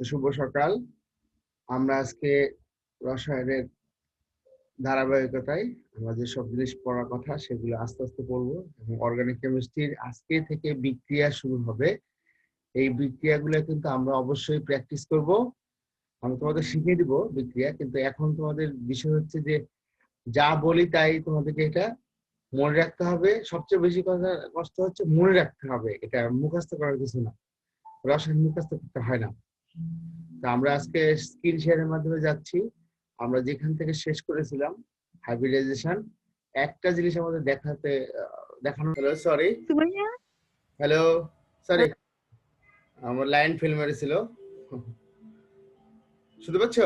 তো শুভ সকাল। আমরা আজকে রসায়নের ধারাবাহিকতায় আমরা যেসব জিনিস পড়ার কথা, সেগুলো আস্তে আস্তে পড়ব এবং অর্গানিক কেমিস্ট্রির আজকে থেকে বিক্রিয়া শুরু হবে। এই বিক্রিয়াগুলো কিন্তু আমরা অবশ্যই প্র্যাকটিস করব। আমি তোমাদের শিখিয়ে দিব বিক্রিয়া, কিন্তু এখন তোমাদের বিষয় হচ্ছে যে, যা বলি তাই তোমাদেরকে এটা মনে রাখতে হবে। সবচেয়ে বেশি কথা কষ্ট হচ্ছে মনে রাখতে হবে। এটা মুখস্থ করার কিছু না। রসায়ন মুখস্থ করতে হয় না। তো আমরা আজকে স্ক্রিন শেয়ারের মাধ্যমে যাচ্ছি। আমরা যেখান থেকে শেষ করেছিলাম হাইব্রিডাইজেশন একটা জিনিস আমাদের দেখাতে দেখানো হলো সরি হ্যালো সরি আমার লাইন ফেল মেরেছিল। শুনতে পাচ্ছ?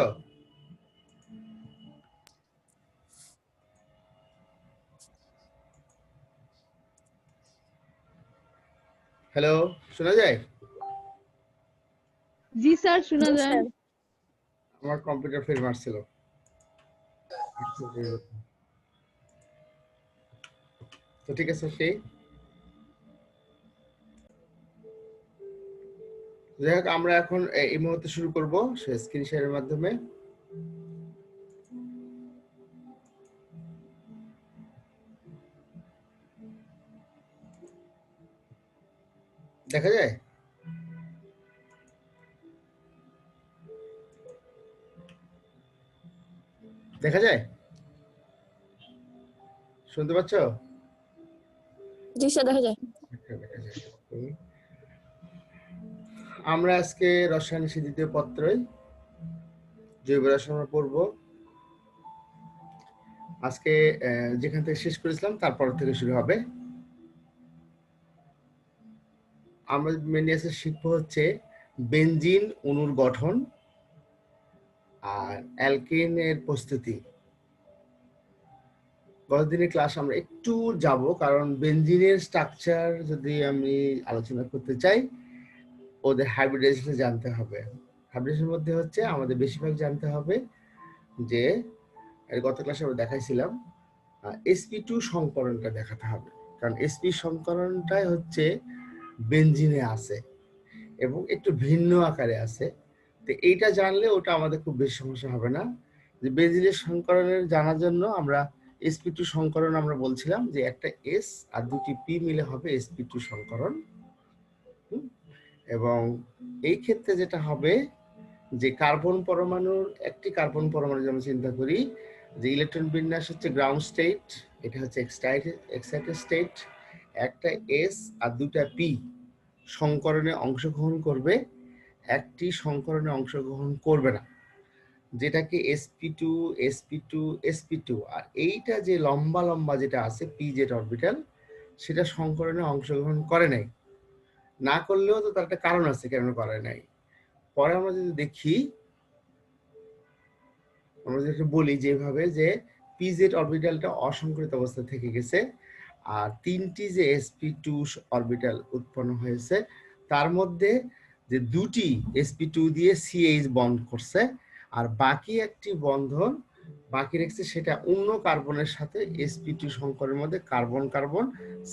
হ্যালো শোনা যায়? জি স্যার শোনা যায়। আমার কম্পিউটার ফেল মারছিল। তো ঠিক আছে সেই। যাই হোক আমরা এখন এই মুহূর্তে শুরু করব স্ক্রিন শেয়ারের মাধ্যমে। দেখা যায়? দেখা যায়? শুনতে পাচ্ছ? জি স্যার দেখা যায়। আমরা আজকে রসায়ন সে দ্বিতীয় পত্রই জৈব রসায়ন পড়ব। আজকে যেখান থেকে শেষ করেছিলাম তারপর থেকে শুরু হবে। আমরা মেনলি শিখব হচ্ছে বেনজিন অণুর গঠন আর অ্যালকেনের প্রস্তুতি। গতদিনের ক্লাস আমরা একটু যাব, কারণ বেনজিনের স্ট্রাকচার যদি আমি আলোচনা করতে চাই, ওদের হাইব্রিডাইজেশন জানতে হবে। হাইব্রিডাইজেশনের মধ্যে হচ্ছে আমাদের বেশিরভাগ জানতে হবে যে গত ক্লাসে আমরা দেখাইছিলাম এসপি টু সংকরণটা দেখাতে হবে। কারণ এসপি সংকরণটাই হচ্ছে বেনজিনে আছে এবং একটু ভিন্ন আকারে আছে। তো এইটা জানলে ওটা আমাদের খুব বেশি সমস্যা হবে না। যে বেনজিনের সংকরণের জানার জন্য আমরা এসপি টু সংকরণ আমরা বলছিলাম যে একটা এস আর দুটি পি মিলে হবে এসপি টু সংকরণ? এবং এই ক্ষেত্রে যেটা হবে যে কার্বন পরমাণুর একটি কার্বন পরমাণু যেমন চিন্তা করি যে ইলেকট্রন বিন্যাস হচ্ছে গ্রাউন্ড স্টেট, এটা হচ্ছে এক্সাইটেড স্টেট, একটা এস আর দুটা পি সংকরণে অংশগ্রহণ করবে। একটি সংকরণে অংশগ্রহণ করবে না। যেটাকে SP two SP two SP two আর এইটা যে লম্বা লম্বা যেটা আছে পি জেড অরবিটাল সেটা সংকরণে অংশগ্রহণ করে নাই। না করলেও তো তার একটা কারণ আছে কেন করে নাই। পরে আমরা যদি দেখি, আমরা যদি বলি যেভাবে যে পি জেড অরবিটালটা অসংকরিত অবস্থা থেকে গেছে আর তিনটি যে এসপি টু অরবিটাল উৎপন্ন হয়েছে, তার মধ্যে যে দুটি এসপি টু দিয়ে সিএইচ বন্ড করছে, আর বাকি একটি বন্ধন বাকি রেখেছে সেটা অন্য কার্বনের সাথে এসপি টু সংকরের মধ্যে কার্বন কার্বন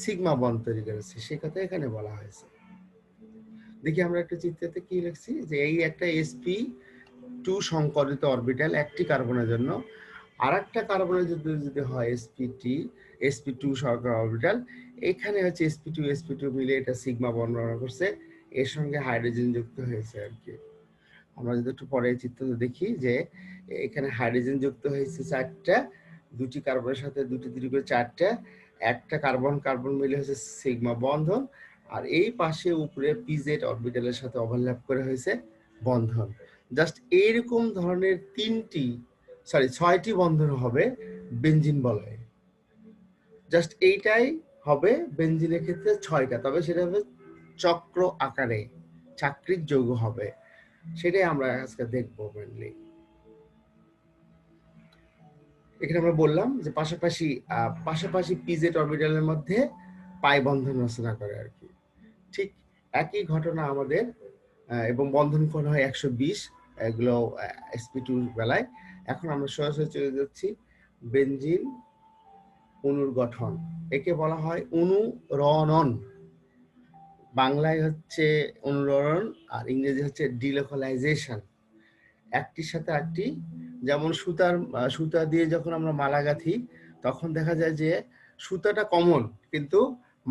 সিগমা বন্ড তৈরি করেছে। সে কথা এখানে বলা হয়েছে। দেখি আমরা একটা চিত্রতে কি লিখছি, যে এই একটা এসপি টু সংকরিত অরবিটাল একটি কার্বনের জন্য আর একটা কার্বনের যদি যদি হয় এসপিটি এসপি টু সংকর অরবিটাল এখানে হচ্ছে এসপি টু এসপি টু মিলে এটা সিগমা ব্যবহার করছে। এর সঙ্গে হাইড্রোজেন যুক্ত হয়েছে আর কি। আমরা যদি একটু পরে চিত্রটা দেখি যে, এখানে হাইড্রোজেন যুক্ত হয়েছে চারটা, দুটি কার্বনের সাথে দুটি দুটি করে চারটা, একটা কার্বন কার্বন মিলে হয়েছে সিগমা বন্ধন, আর এই পাশে উপরে পিজেড অরবিটালের সাথে ওভারল্যাপ করে হয়েছে বন্ধন। জাস্ট এইরকম ধরনের তিনটি সরি ছয়টি বন্ধন হবে বেঞ্জিন বলয়ে। জাস্ট এইটাই হবে বেঞ্জিনের ক্ষেত্রে ছয়টা, তবে সেটা হবে চক্র আকারে চাকরির যৌগ হবে। সেটাই আমরা আজকে দেখব মেনলি এখানে আমরা বললাম যে পাশাপাশি পাশাপাশি পিজেড অরবিটালের মধ্যে পাই বন্ধন রচনা করে আর কি। ঠিক একই ঘটনা আমাদের এবং বন্ধন কোণ হয় একশো বিশ, এগুলো এসপি টুর বেলায়। এখন আমরা সরাসরি চলে যাচ্ছি বেঞ্জিন অণুর গঠন। একে বলা হয় অণু রণন বাংলায় হচ্ছে অনুরণ আর ইংরেজি হচ্ছে ডিলোকালাইজেশন। একটির সাথে একটি যেমন সুতার সুতা দিয়ে যখন আমরা মালা গাঁথি, তখন দেখা যায় যে সুতাটা কমন, কিন্তু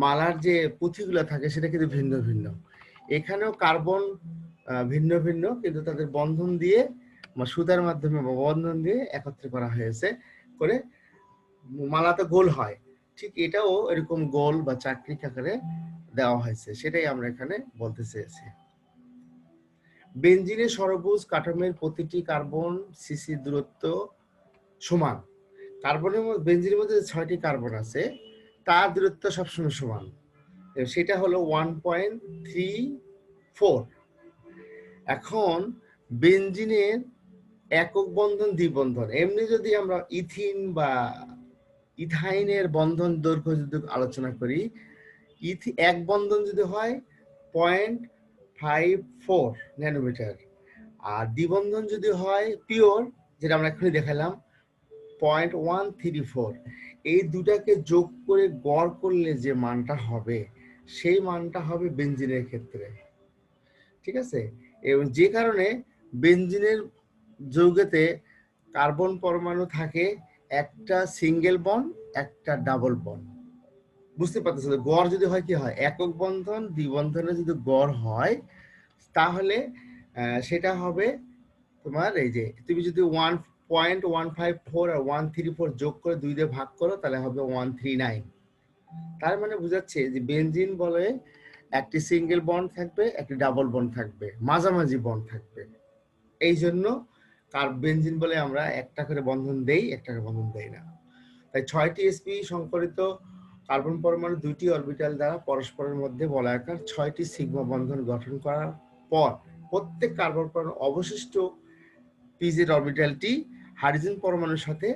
মালার যে পুঁথিগুলো থাকে সেটা কিন্তু ভিন্ন ভিন্ন। এখানেও কার্বন ভিন্ন ভিন্ন, কিন্তু তাদের বন্ধন দিয়ে সুতার মাধ্যমে বন্ধন দিয়ে একত্রে করা হয়েছে করে মালা তো গোল হয়। ঠিক এটাও এরকম গোল বা চাকরি আকারে দেওয়া হয়েছে, সেটাই আমরা এখানে বলতে চেয়েছি। বেনজিনের সরবুজ কাঠামের প্রতিটি কার্বন সিসি দূরত্ব সমান। কার্বনের মধ্যে, বেনজিনের মধ্যে ছয়টি কার্বন আছে, তার দূরত্ব সবসময় সমান। সেটা হলো ওয়ান পয়েন্ট থ্রি ফোর এখন বেনজিনের একক বন্ধন দ্বিবন্ধন, এমনি যদি আমরা ইথিন বা ইথাইনের বন্ধন দৈর্ঘ্য যদি আলোচনা করি ইথি, এক বন্ধন যদি হয় পয়েন্ট ফাইভ ফোর ন্যানোমিটার আর দ্বিবন্ধন যদি হয় পিওর যেটা আমরা এক্ষুনি দেখালাম পয়েন্ট ওয়ান থ্রি ফোর এই দুটাকে যোগ করে গড় করলে যে মানটা হবে, সেই মানটা হবে বেঞ্জিনের ক্ষেত্রে। ঠিক আছে? এবং যে কারণে বেঞ্জিনের যৌগেতে কার্বন পরমাণু থাকে, একটা সিঙ্গেল বন একটা ডাবল বন্ড বুঝতে পারতেছো? গড় যদি হয় কি হয়? একক বন্ধন দ্বিবন্ধনে যদি গড় হয়, তাহলে সেটা হবে তোমার এই যে, তুমি যদি one point one five four আর ওয়ান থ্রি ফোর যোগ করে দুই দিয়ে ভাগ করো, তাহলে হবে ওয়ান থ্রি নাইন তার মানে বোঝাচ্ছে যে বেঞ্জিন বলে একটি সিঙ্গেল বন্ড থাকবে, একটি ডাবল বন্ড থাকবে, মাঝামাঝি বন্ড থাকবে। এই জন্য কার বেঞ্জিন বলে আমরা একটা করে বন্ধন দেই, একটা করে বন্ধন দেই না। তাই ছয়টি এসপি সংকরিত কার্বন পরমাণু দুইটি অরবিটাল দ্বারা পরস্পরের মধ্যে বলয়াকার ছয়টি সিগমা বন্ধন গঠন করার পর প্রত্যেক কার্বন পরমাণু অবশিষ্ট পিজেড অরবিটালটি হাইড্রোজেন পরমাণুর সাথে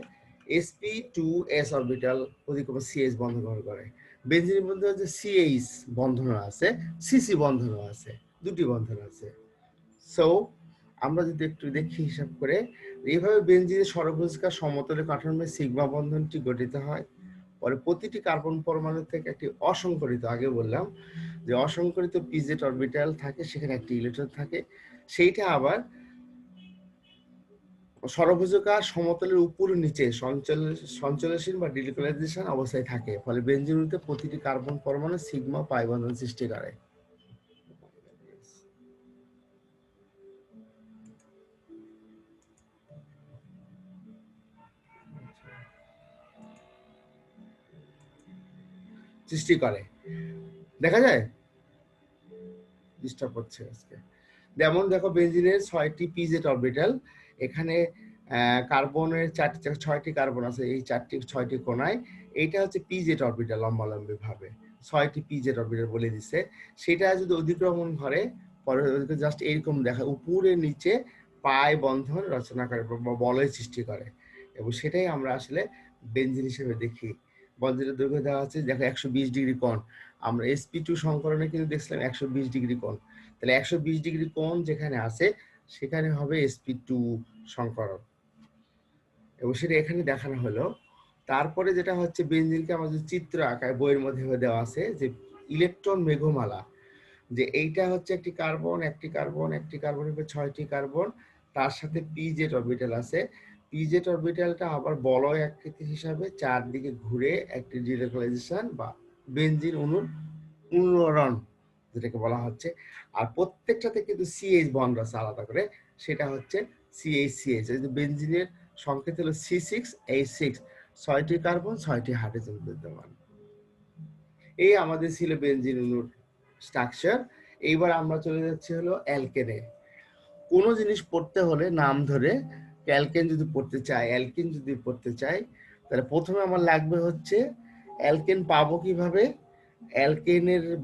sp2s টু এস অরবিটাল অধিক্রমে সিএইচ বন্ধন গ্রহণ করে। বেঞ্জিনের মধ্যে হচ্ছে সিএইচ বন্ধন আছে সিসি বন্ধন আছে, দুটি বন্ধন আছে। সো আমরা যদি একটু দেখি হিসাব করে, এইভাবে বেঞ্জিনের সরভুজকার সমতলে কাঠামো সিগমা বন্ধনটি গঠিত হয়। পরে প্রতিটি কার্বন পরমাণু থেকে একটি অসংকরিত আগে বললাম, যে অসংকরিত পিজেট অরবিটাল থাকে, সেখানে একটি ইলেকট্রন থাকে। সেইটা আবার সরভুজকার সমতলের উপর নিচে সঞ্চল, সঞ্চলনশীল বা ডিলিকুলাইজেশন অবস্থায় থাকে। ফলে বেঞ্জিনুতে প্রতিটি কার্বন পরমাণু সিগমা পাইবন্ধন সৃষ্টি করে। সৃষ্টি করে। দেখা যায়? ডিস্টার্ব হচ্ছে আজকে। যেমন দেখো বেঞ্জিনের ছয়টি পিজেট অরবিটাল এখানে কার্বনের চারটি ছয়টি কার্বন আছে এই চারটি, ছয়টি কোনায়। এইটা হচ্ছে পিজেট অরবিটাল লম্বালম্বি ভাবে ছয়টি পিজেট অরবিটাল বলে দিচ্ছে সেটা যদি অধিক্রমণ করে, পরে জাস্ট এরকম দেখা, উপরে, নিচে পায় বন্ধন রচনা করে বলয় সৃষ্টি করে। এবং সেটাই আমরা আসলে বেঞ্জিন হিসেবে দেখি। বজ্রের দৈর্ঘ্য দেওয়া আছে, দেখো একশো বিশ ডিগ্রি কোণ। আমরা এসপি টু সংকরণে কিন্তু দেখছিলাম একশো বিশ ডিগ্রি কোণ। তাহলে একশো বিশ ডিগ্রি কোণ যেখানে আছে, সেখানে হবে এসপি টু সংকরণ। এবং সেটা এখানে দেখানো হলো। তারপরে যেটা হচ্ছে, বেঞ্জিনকে আমাদের চিত্র আঁকায় বইয়ের মধ্যে দেওয়া আছে যে ইলেকট্রন মেঘমালা, যে এইটা হচ্ছে একটি কার্বন একটি কার্বন একটি কার্বন ছয়টি কার্বন, তার সাথে পিজেট অরবিটাল আছে। পিজেট অরবিটালটা আবার বলয় আকৃতি হিসাবে চারদিকে ঘুরে একটি ডিলেকলাইজেশন বা বেনজিন অনুর অনুরণ যেটাকে বলা হচ্ছে। আর প্রত্যেকটাতে কিন্তু সিএইচ বন্ড আছে আলাদা করে, সেটা হচ্ছে সিএইচ সিএইচ বেনজিনের সংকেত হলো সি সিক্স এইচ সিক্স ছয়টি কার্বন ছয়টি হাইড্রোজেন বিদ্যমান। এই আমাদের ছিল বেনজিন অনুর স্ট্রাকচার এইবার আমরা চলে যাচ্ছি হলো অ্যালকেনে কোনো জিনিস পড়তে হলে নাম ধরে অ্যালকেন যদি পড়তে চাই অ্যালকিন যদি পড়তে চাই, তাহলে প্রথমে আমার লাগবে হচ্ছে অ্যালকেন পাবো কীভাবে? অ্যালকেনের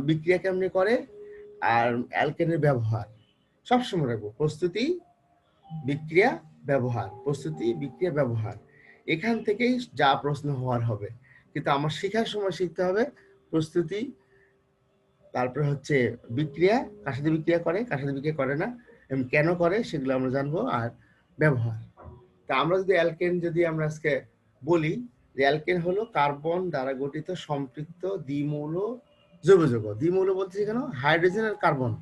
বিক্রিয়া কেমনি করে? আর অ্যালকেনের ব্যবহার। সবসময় রাখব, প্রস্তুতি, বিক্রিয়া, ব্যবহার। প্রস্তুতি, বিক্রিয়া, ব্যবহার। এখান থেকেই যা প্রশ্ন হওয়ার হবে। কিন্তু আমার শেখার সময় শিখতে হবে প্রস্তুতি, তারপরে হচ্ছে বিক্রিয়া, কার সাথে বিক্রিয়া করে, কার সাথে বিক্রিয়া করে না, এবং কেন করে, সেগুলো আমরা জানব। আর ব্যবহার। তা আমরা যদি অ্যালকেন যদি আমরা আজকে বলি, যে অ্যালকেন হলো কার্বন দ্বারা গঠিত সম্পৃক্ত দ্বিমৌল জৈব যৌগ দ্বিমৌল বলতে কেন? হাইড্রোজেন আর কার্বন।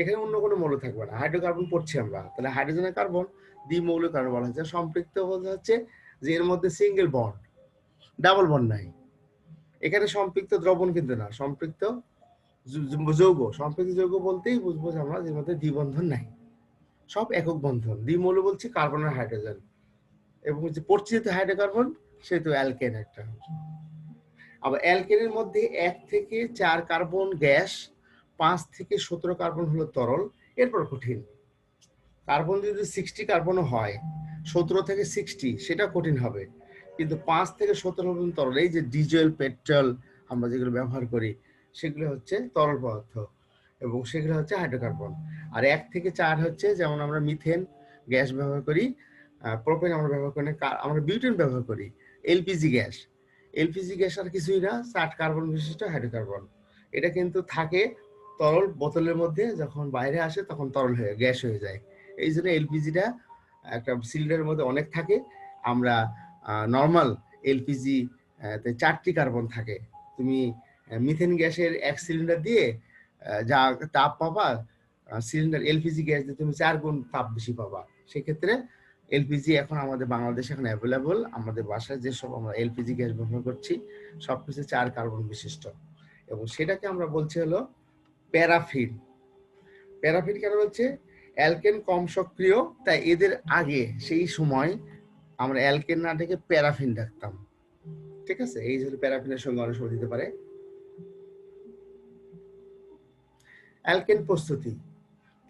এখানে অন্য কোনো মৌল থাকবে না। হাইড্রোকার্বন পড়ছি আমরা। তাহলে হাইড্রোজেন আর কার্বন দ্বিমৌল কার্বন বলা হচ্ছে? সম্পৃক্ত বলতে হচ্ছে যে এর মধ্যে সিঙ্গেল বন্ড, ডাবল বন্ড নাই। এখানে সম্পৃক্ত দ্রবণ কিন্তু না, সম্পৃক্ত যৌগ। সম্পৃক্ত যৌগ বলতেই বুঝব যে আমরা যে মধ্যে দ্বিবন্ধন নাই। সব একক বন্ধন। দ্বিমৌল বলছি কার্বন আর হাইড্রোজেন এবং যে পরিচিত হাইড্রোকার্বন সেহেতু অ্যালকেন একটা। আবার অ্যালকেনের মধ্যে এক থেকে চার কার্বন গ্যাস পাঁচ থেকে সতেরো কার্বন হলো তরল, এরপর কঠিন। কার্বন যদি সিক্সটি কার্বনও হয়, সতেরো থেকে সিক্সটি সেটা কঠিন হবে। কিন্তু পাঁচ থেকে সতেরো পর্যন্ত তরল। এই যে ডিজেল পেট্রোল আমরা যেগুলো ব্যবহার করি, সেগুলো হচ্ছে তরল পদার্থ। এবং সেগুলো হচ্ছে হাইড্রোকার্বন। আর এক থেকে চার হচ্ছে যেমন আমরা মিথেন গ্যাস ব্যবহার করি প্রোপেন আমরা ব্যবহার করি আমরা বিউটেন ব্যবহার করি, এলপিজি গ্যাস। এলপিজি গ্যাস আর কিছুই না, ষাট কার্বন বিশিষ্ট হাইড্রোকার্বন। এটা কিন্তু থাকে তরল বোতলের মধ্যে, যখন বাইরে আসে তখন তরল হয়ে, গ্যাস হয়ে যায়। এই জন্য এলপিজিটা একটা সিলিন্ডারের মধ্যে অনেক থাকে। আমরা নর্মাল এলপিজি তে চারটি কার্বন থাকে। তুমি মিথেন গ্যাসের এক সিলিন্ডার দিয়ে যা তাপ পাবা সিলিন্ডার এলপিজি গ্যাস দিয়ে তুমি চার গুণ তাপ বেশি পাবা। সেক্ষেত্রে এলপিজি এখন আমাদের বাংলাদেশে এখন অ্যাভেলেবল আমাদের বাসায় যেসব আমরা এলপিজি গ্যাস ব্যবহার করছি, সব কিছু চার কার্বন বিশিষ্ট। এবং সেটাকে আমরা বলছি হলো প্যারাফিন প্যারাফিন কেন বলছে? অ্যালকেন কম সক্রিয়, তাই এদের আগে, সেই সময় আমরা অ্যালকেন না ডেকে প্যারাফিন ডাকতাম। ঠিক আছে? এই হলো প্যারাফিনের সঙ্গে অনেক সময় দিতে পারে। অ্যালকেন প্রস্তুতি।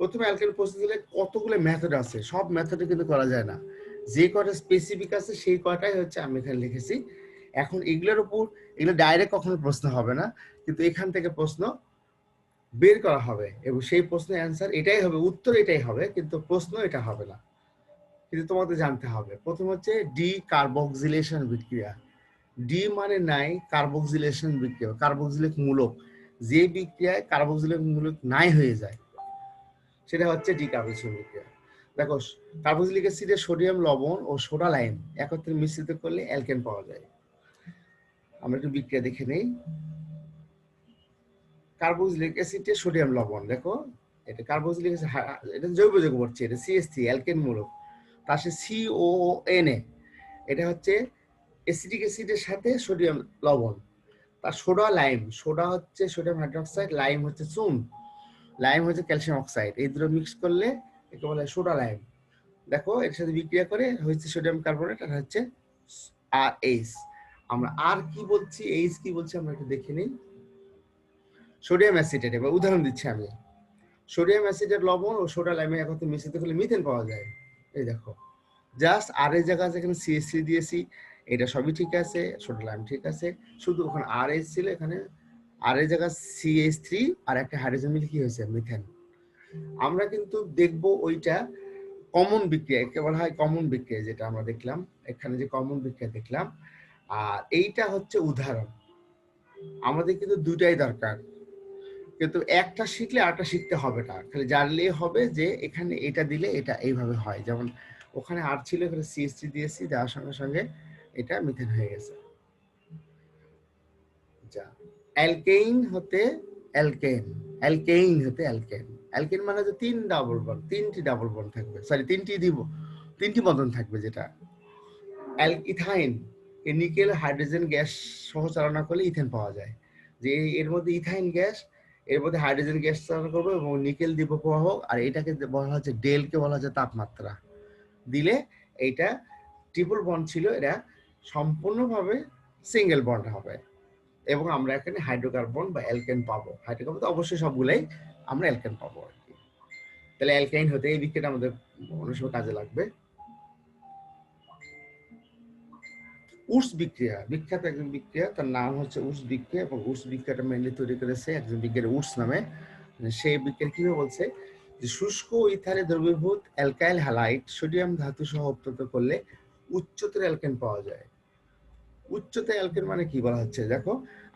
প্রথমে অ্যালকেন প্রস্তুতি হলে কতগুলো মেথড আছে? সব মেথডে কিন্তু করা যায় না। যে কটা স্পেসিফিক আছে, সেই কটাই হচ্ছে আমি এখানে লিখেছি। এখন এগুলোর উপর এগুলো ডাইরেক্ট কখনো প্রশ্ন হবে না, কিন্তু এখান থেকে প্রশ্ন বের করা হবে এবং সেই প্রশ্নের অ্যান্সার এটাই হবে, উত্তর এটাই হবে, কিন্তু প্রশ্ন এটা হবে না। কিন্তু তোমাদের জানতে হবে। প্রথম হচ্ছে ডি কার্বক্সিলেশন বিক্রিয়া। ডি মানে নাই কার্বক্সিলেশন বিক্রিয়া। কার্বক্সিলিক মূলক। যে বিক্রিয়ায় কার্বক্সিলিক মূলক নাই হয়ে যায়, সেটা হচ্ছে ডি কার্বক্সিলেশন বিক্রিয়া। দেখো, কার্বক্সিলিক অ্যাসিডে সোডিয়াম, লবণ ও সোডা লাইম একত্রে মিশ্রিত করলে অ্যালকেন পাওয়া যায়। আমরা একটু বিক্রিয়া দেখে নেই। কার্বক্সিলিক অ্যাসিডে সোডিয়াম, লবণ, দেখো, এটা কার্বক্সিলিক এটা জৈব যৌগ পড়ছে এটা সিএসসি অ্যালকেন মূলক। তার সাথে সিও এন এ এটা হচ্ছে অ্যাসিডিক অ্যাসিডের সাথে সোডিয়াম, লবণ। তার সোডা লাইম সোডা হচ্ছে সোডিয়াম হাইড্রোক্সাইড লাইম হচ্ছে চুন লাইম হচ্ছে ক্যালসিয়াম অক্সাইড এই দুটো মিক্স করলে একে বলে সোডা লাইম দেখো, এর সাথে বিক্রিয়া করে হচ্ছে সোডিয়াম কার্বনেট আর হচ্ছে আর এইচ আমরা আর কি বলছি এইচ কি বলছি আমরা একটু দেখে নিই। সোডিয়াম অ্যাসিডেট এবার উদাহরণ দিচ্ছি আমি। সোডিয়াম অ্যাসিডের লবণ ও সোডা লাইমে একত্রে মিশ্রিত করলে মিথেন পাওয়া যায়। এই দেখো জাস্ট আর এর জায়গা যেখানে সিএসসি দিয়েছি। এটা সবই ঠিক আছে সোডা লাইম ঠিক আছে। শুধু ওখানে আর এস ছিল এখানে। আর এর জায়গা সিএইচ থ্রি আর একটা হাইড্রোজেন মিলে কি হয়েছে? মিথেন আমরা কিন্তু দেখব ওইটা কমন বিক্রিয়া, একে বলা হয় কমন বিক্রিয়া যেটা আমরা দেখলাম। এখানে যে কমন বিক্রিয়া দেখলাম। আর এইটা হচ্ছে উদাহরণ। আমাদের কিন্তু দুটাই দরকার। কিন্তু একটা শিখলে আরেকটা শিখতে হবে না। খালি জানলেই হবে যে এখানে এটা দিলে এটা এইভাবে হয়। যেমন ওখানে আর ছিল, এখানে সিএসটি দিয়েছি, দেওয়ার সঙ্গে সঙ্গে এটা মিথেন হয়ে গেছে। যা, অ্যালকেইন হতে অ্যালকেন অ্যালকেইন হতে অ্যালকেন অ্যালকেন মানে হচ্ছে তিন ডাবল বন্ড তিনটি ডাবল বন্ড থাকবে। সরি তিনটি দিব, তিনটি বন্ধন থাকবে যেটা। ইথাইন এই নিকেল, হাইড্রোজেন গ্যাস সহ চালনা করলে ইথেন পাওয়া যায়। যে এর মধ্যে ইথাইন গ্যাস, এর মধ্যে হাইড্রোজেন গ্যাস চালনা করবে এবং নিকেল দিব প্রবাহ আর এটাকে বলা হচ্ছে ডেলকে বলা হচ্ছে তাপমাত্রা। দিলে এইটা ট্রিপল বন্ড ছিল এটা সম্পূর্ণভাবে সিঙ্গেল বন্ড হবে। এবং আমরা এখানে হাইড্রোকার্বন বা অ্যালকেন পাবো। হাইড্রোকার্বন তো অবশ্যই সবগুলাই আমরা অ্যালকেন পাবো আর কি। তাহলে অ্যালকাইন হতে এই বিক্রিয়াটা আমাদের অনেক সময় কাজে লাগবে। উর্স বিক্রিয়া, বিখ্যাত একজন বিক্রিয়া, তার নাম হচ্ছে উর্স বিক্রিয়া এবং উর্স বিক্রিয়াটা মেনলি তৈরি করেছে একজন বিজ্ঞানী উর্স নামে। সেই বিক্রিয়া কীভাবে বলছে যে শুষ্ক ইথারে দ্রবীভূত অ্যালকাইল হ্যালাইট সোডিয়াম ধাতু সহ উত্তপ্ত করলে উচ্চতর অ্যালকেন পাওয়া যায়। উচ্চতা অ্যালকেন মানে কি বলা হচ্ছে? দেখো,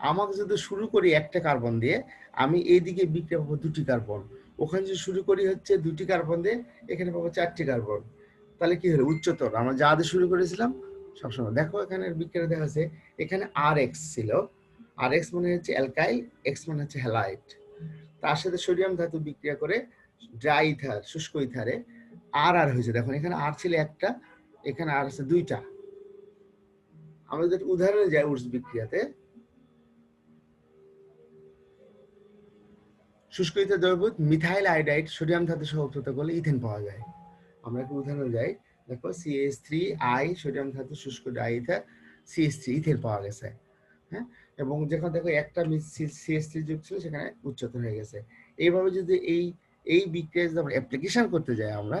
আমাকে যদি শুরু করি একটা কার্বন দিয়ে, আমি এইদিকে বিক্রিয়া পাবো দুটি কার্বন ওখানে যদি শুরু করি হচ্ছে দুটি কার্বন দিয়ে, এখানে পাবো চারটি কার্বন তাহলে কি হলো? উচ্চতর। আমরা যা দিয়ে শুরু করেছিলাম, সবসময়। দেখো এখানে বিক্রিয়া দেখা যাচ্ছে এখানে আর এক্স ছিল। আর এক্স মানে হচ্ছে অ্যালকাইল এক্স মানে হচ্ছে হ্যালাইট তার সাথে সোডিয়াম ধাতু বিক্রিয়া করে ড্রাই ইথার শুষ্ক ইথারে আর আর হয়েছে। দেখুন, এখানে আর ছিল একটা, এখানে আর আছে দুইটা। আমরা যদি উদাহরণে যাই উর্স বিক্রিয়াতে শুষ্ক ইথার দ্রবীভূত মিথাইল আয়োডাইড, সোডিয়াম ধাতু সহ উত্তপ্ত করলে ইথেন পাওয়া যায়। আমরা একটু উদাহরণ যাই, দেখো সিএস থ্রি আই সোডিয়াম ধাতু শুষ্ক dry ether CS three ethane পাওয়া গেছে। হ্যাঁ? এবং যেখানে দেখো একটা সিএস থ্রি যুগ ছিল, সেখানে উচ্চতর হয়ে গেছে। এইভাবে যদি এই এই বিক্রিয়া যদি আমরা অ্যাপ্লিকেশন করতে যাই আমরা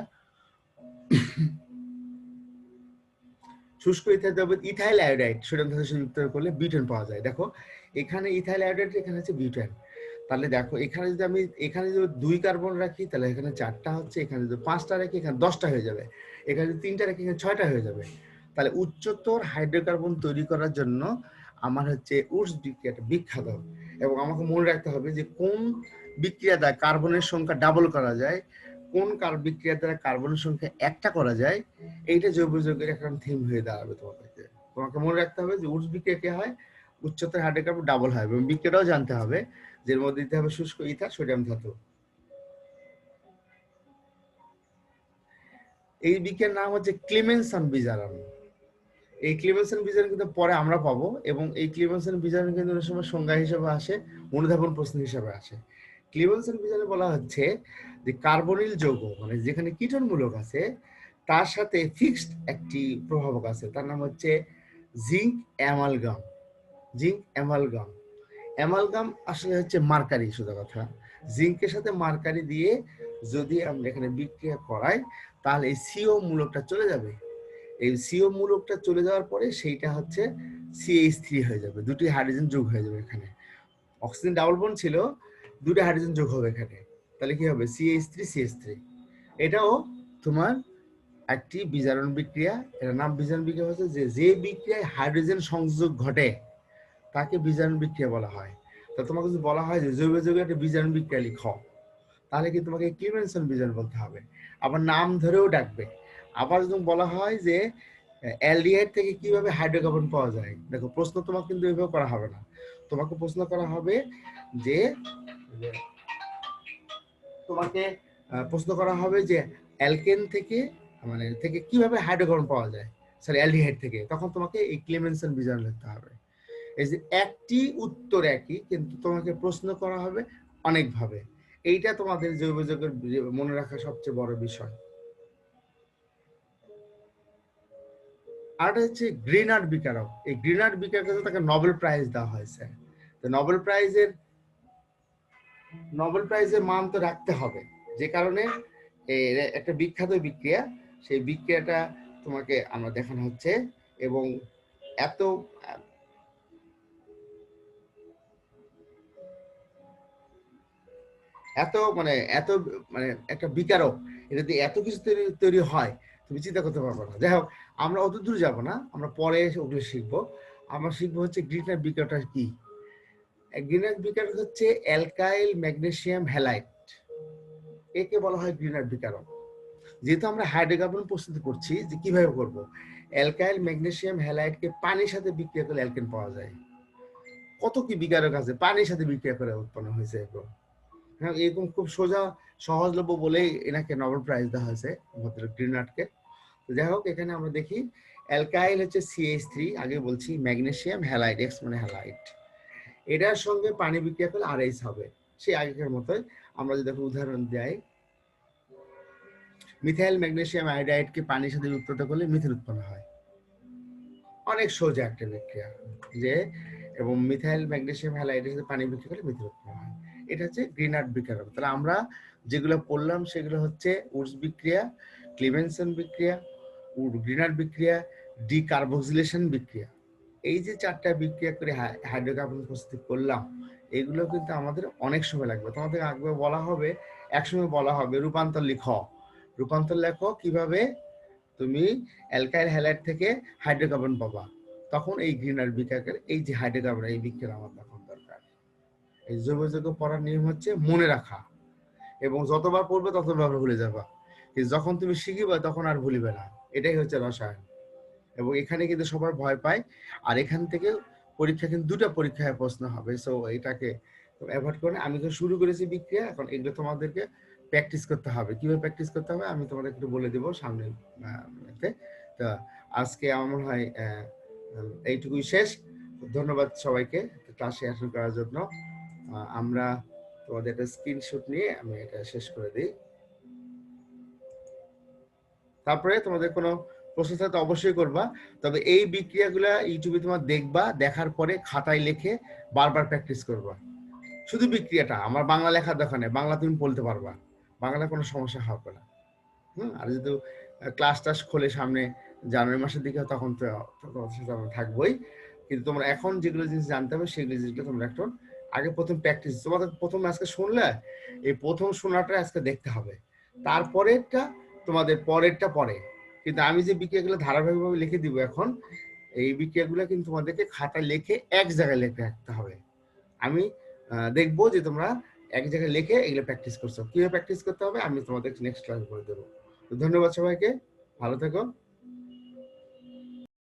শুষ্ক ইথাইল দ্রবীভূত ইথাইল আয়োডাইড সোডিয়াম ধাতু সহ যুক্ত করলে বিউটেন পাওয়া যায়। দেখো, এখানে ইথাইল আয়োডাইড এখানে হচ্ছে বিউটেন তাহলে দেখো, এখানে যদি আমি, এখানে যদি দুই কার্বন রাখি, তাহলে এখানে চারটা হচ্ছে, এখানে যদি পাঁচটা রাখি, এখানে দশটা হয়ে যাবে। এখানে যদি তিনটা রাখি, এখানে ছয়টা হয়ে যাবে। তাহলে উচ্চতর হাইড্রোকার্বন তৈরি করার জন্য আমার হচ্ছে উর্স বিক্রিয়াটা বিখ্যাত। এবং আমাকে মনে রাখতে হবে যে কোন বিক্রিয়া দ্বারা কার্বনের সংখ্যা ডাবল করা যায় কোন কার বিক্রিয়া দ্বারা কার্বনের সংখ্যা একটা করা যায়, এইটা জৈব যৌগের একটা থিম হয়ে দাঁড়াবে তোমার কাছে তোমাকে মনে রাখতে হবে যে উর্স বিক্রিয়া কি হয়? উচ্চতর হাইড্রোকার্বন ডাবল হয়। এবং বিক্রিয়াটাও জানতে হবে যের মধ্যে দিতে হবে শুষ্ক ইথার সোডিয়াম ধাতু। এই বিক্রিয়ার নাম হচ্ছে ক্লিমেনসন বিজারণ। এই ক্লিমেনসন বিজারণ কিন্তু পরে আমরা পাবো এবং এই ক্লিমেনসন বিজারণ কিন্তু অনেক সময় সংজ্ঞা হিসেবে আসে, অনুধাবন প্রশ্ন হিসেবে আসে। ক্লিমেনসন বিজারণে বলা হচ্ছে যে কার্বনিল যৌগ মানে যেখানে কীটনমূলক আছে, তার সাথে ফিক্সড একটি প্রভাবক আছে। তার নাম হচ্ছে zinc amalgam zinc amalgam amalgam আসলে হচ্ছে মার্কারি, সোজা কথা। জিঙ্কের সাথে মার্কারি দিয়ে যদি আমরা এখানে বিক্রিয়া করাই, তাহলে এই সিও মূলকটা চলে যাবে। এই সিও মূলকটা চলে যাওয়ার পরে সেইটা হচ্ছে সিএইচ থ্রি হয়ে যাবে। দুটি হাইড্রোজেন যোগ হয়ে যাবে এখানে। অক্সিজেন ডাবল বন্ড ছিল দুটো হাইড্রোজেন যোগ হবে এখানে। তাহলে কি হবে? সিএইচ থ্রি সিএইচ থ্রি এটাও তোমার একটি বিজারণ বিক্রিয়া। এটার নাম বিজারণ বিক্রিয়া হচ্ছে যে যে বিক্রিয়ায় হাইড্রোজেন সংযোগ ঘটে, তাকে বিজারণ বিক্রিয়া বলা হয়। তা তোমাকে যদি বলা হয় যে, জৈব যৌগের একটা বিজারণ বিক্রিয়া লিখো, তাহলে কি তোমাকে ক্লিমেনসন বিজারণ বলতে হবে। আবার নাম ধরেও ডাকবে। আবার যদি বলা হয় যে, অ্যালডিহাইড থেকে কীভাবে হাইড্রোকার্বন পাওয়া যায়? দেখো, প্রশ্ন তোমাকে কিন্তু এভাবে করা হবে না। তোমাকে প্রশ্ন করা হবে যে তোমাকে প্রশ্ন করা হবে যে অ্যালকেন থেকে মানে থেকে কীভাবে হাইড্রোকার্বন পাওয়া যায়? সরি অ্যালডিহাইড থেকে। তখন তোমাকে এই ক্লিমেনসন বিজারণ লিখতে হবে। এই যে একটি উত্তর একই, কিন্তু তোমাকে প্রশ্ন করা হবে অনেকভাবে। এইটা তোমাদের জৈব যৌগের মনে রাখা সবচেয়ে বড় বিষয়। আরটা হচ্ছে গ্রিনার্ড বিকারক। এই গ্রিনার্ড বিকারকে তাকে নোবেল প্রাইজ দেওয়া হয়েছে তো নোবেল প্রাইজের নোবেল প্রাইজের মান তো রাখতে হবে। যে কারণে একটা বিখ্যাত বিক্রিয়া, সেই বিক্রিয়াটা তোমাকে আমরা দেখানো হচ্ছে এবং এত এত মানে এত মানে একটা বিকারক, এটা দিয়ে এত কিছু তৈরি হয়, তুমি চিন্তা করতে পারবে না। যাই হোক, আমরা অত দূর যাব না, আমরা পরে ওগুলো শিখব। আমরা শিখব হচ্ছে গ্রিটার বিকারটা কি? গ্রিনার বিকার হচ্ছে অ্যালকাইল ম্যাগনেসিয়াম হ্যালাইট। একে বলা হয় গ্রিনার বিকারক। যেহেতু আমরা হাইড্রোকার্বন প্রস্তুত করছি, যে কীভাবে করব? অ্যালকাইল ম্যাগনেসিয়াম হ্যালাইটকে পানির সাথে বিক্রিয়া করলে অ্যালকেন পাওয়া যায়। কত কি বিকারক আছে? পানির সাথে বিক্রিয়া করে উৎপন্ন হয়েছে এগুলো হ্যাঁ এরকম খুব সোজা, সহজলভ্য বলেই এনাকে নোবেল প্রাইজ দেওয়া হয়েছে ভদ্র গ্রিনার্ডকে তো যাই হোক, এখানে আমরা দেখি, অ্যালকাইল হচ্ছে সিএইচ থ্রি আগে বলছি ম্যাগনেসিয়াম হ্যালাইড এক্স মানে হ্যালাইড এটার সঙ্গে পানি বিক্রিয়া করলে আরএইচ হবে। সেই আগেকার মতোই আমরা যদি উদাহরণ দেয় মিথাইল ম্যাগনেসিয়াম আয়োডাইডকে পানির সাথে উৎপন্ন করলে মিথেন উৎপন্ন হয়। অনেক সোজা একটা বিক্রিয়া যে, এবং মিথাইল ম্যাগনেশিয়াম হ্যালাইডের সাথে পানি বিক্রিয়া করলে মিথেন উৎপন্ন হয়। এটা হচ্ছে গ্রিনার্ড বিক্রিয়া তাহলে আমরা যেগুলো পড়লাম সেগুলো হচ্ছে উডস বিক্রিয়া, ক্লিভেনসন বিক্রিয়া উড গ্রিনার্ড বিক্রিয়া, ডিকার্বক্সিলেশন বিক্রিয়া। এই যে চারটা বিক্রিয়া করে হাইড্রোকার্বন প্রস্তুত করলাম, এগুলো কিন্তু আমাদের অনেক সময় লাগবে। তোমাদের আগে বলা হবে, একসময় বলা হবে, রূপান্তর লিখ। রূপান্তর লেখো কীভাবে? তুমি অ্যালকাইল হ্যালাইড থেকে হাইড্রোকার্বন পাবা। তখন এই গ্রিনার বিক্রিয়াকের এই যে হাইড্রোকার্বন এই বিক্রিয়া আমার তখন দরকার। এই জৈব যৌগ পড়ার নিয়ম হচ্ছে মনে রাখা। এবং যতবার পড়বে ততবার ভুলে যাবা। যখন তুমি শিখিবা, তখন আর ভুলিবে না। এটাই হচ্ছে রসায়ন। এবং এখানে কিন্তু সবার ভয় পায়। আর এখান থেকে পরীক্ষা কিন্তু দুটা পরীক্ষায় প্রশ্ন হবে। সো এটাকে অ্যাভয়েড করে আমি তো শুরু করেছি বিক্রিয়া, এখন এগুলো তোমাদেরকে প্র্যাকটিস করতে হবে। কীভাবে প্র্যাকটিস করতে হবে আমি তোমাদের একটু বলে দেবো সামনে তে। আজকে আমার মনে হয় এইটুকুই শেষ। ধন্যবাদ সবাইকে ক্লাসে অ্যাটেন্ড করার জন্য। আমরা তোমাদের একটা স্ক্রিনশট নিয়ে আমি এটা শেষ করে দিই। তারপরে তোমাদের কোনো প্রশ্ন থাকলে অবশ্যই করবা। তবে এই বিক্রিয়াগুলা ইউটিউবে তোমার দেখবা, দেখার পরে খাতায় লিখে বারবার প্র্যাকটিস করবা। শুধু বিক্রিয়াটা, আমার বাংলা লেখার দরকার নেই, বাংলা তুমি বলতে পারবা। বাংলা কোনো সমস্যা হবে না। হুম, আর যদি ক্লাস টাস খোলে সামনে জানুয়ারি মাসের দিকে, তখন তো তো আমরা থাকবোই। কিন্তু তোমরা এখন যেগুলো জিনিস জানতে হবে, সেগুলো জিনিসগুলো তোমরা একটু আগে প্রথম প্র্যাকটিস তোমাদের প্রথম আজকে শুনলে, এই প্রথম শোনাটা আজকে দেখতে হবে। তারপরেরটা, তোমাদের পরেরটা পরে। কিন্তু আমি যে বিক্রিয়াগুলো ধারাবাহিকভাবে লিখে দিব এখন, এই বিক্রিয়াগুলো কিন্তু তোমাদেরকে খাতায় লিখে এক জায়গায় লিখে রাখতে হবে। আমি দেখব যে তোমরা এক জায়গায় লিখে এগুলো প্র্যাকটিস করছ। কীভাবে প্র্যাকটিস করতে হবে আমি তোমাদের নেক্সট ক্লাস বলে দেবো। ধন্যবাদ সবাইকে। ভালো থেকো।